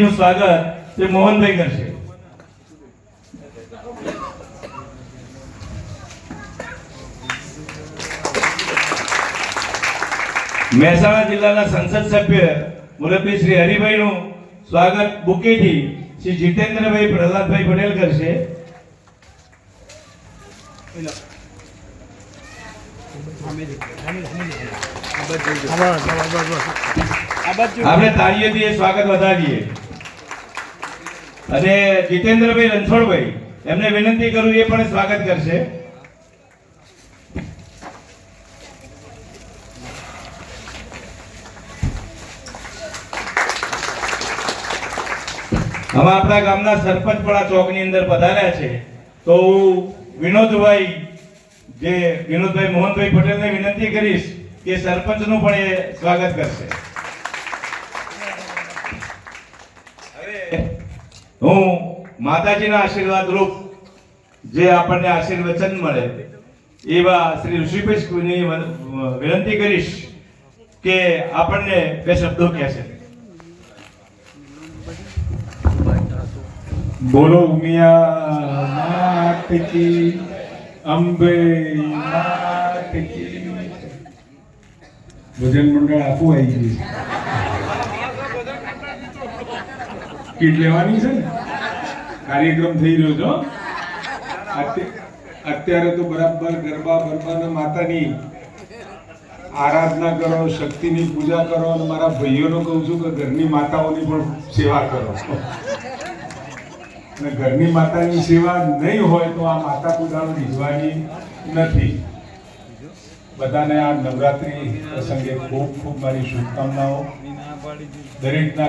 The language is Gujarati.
નું સ્વાગત તે મોહનભાઈ કરશે. મહેસાણા જિલ્લાના સંસદ સભ્ય મુરબી શ્રી હરિભાઈ નું સ્વાગત બુકેથી શ્રી જીતેન્દ્રભાઈ પ્રહલાદભાઈ પટેલ કરશે. આપણે તાળીઓથી સ્વાગત વધાવીએ અને જીતેન્દ્રભાઈ રણછોડભાઈ, એમને વિનંતી કરું, એ પણ સ્વાગત કરશે. હવે આપણા ગામના સરપંચ પણ આ ચોકની અંદર પધાર્યા છે. તો હું વિનોદભાઈ, જે વિનોદભાઈ મોહનભાઈ પટેલને વિનંતી કરીશ કે સરપંચનું પણ એ સ્વાગત કરશે હવે હું માતાજીના આશીર્વાદ રૂપ જે આપણને આશીર્વચન મળે, એવા શ્રી ઋષિકેશની વિનંતી કરીશ કે આપણને બે શબ્દો કહેશે બોલો, ઉમિયા અંબે ભજન મંડળ આખું આવી ગયું છે કીટ લેવાની છે કાર્યક્રમ થઈ રહ્યો છો અત્યારે તો બરાબર ગરબા બરબાના માતાની આરાધના કરો, શક્તિની પૂજા કરો અને મારા ભાઈઓને કહું છું કે ઘરની માતાઓની પણ સેવા કરો. અને ઘરની માતાની સેવા નહીં હોય તો આ માતા પૂજાનું રીઝવાની નથી. બધાને આ નવરાત્રી પ્રસંગે ખૂબ ખૂબ મારી શુભકામનાઓ. દરેકના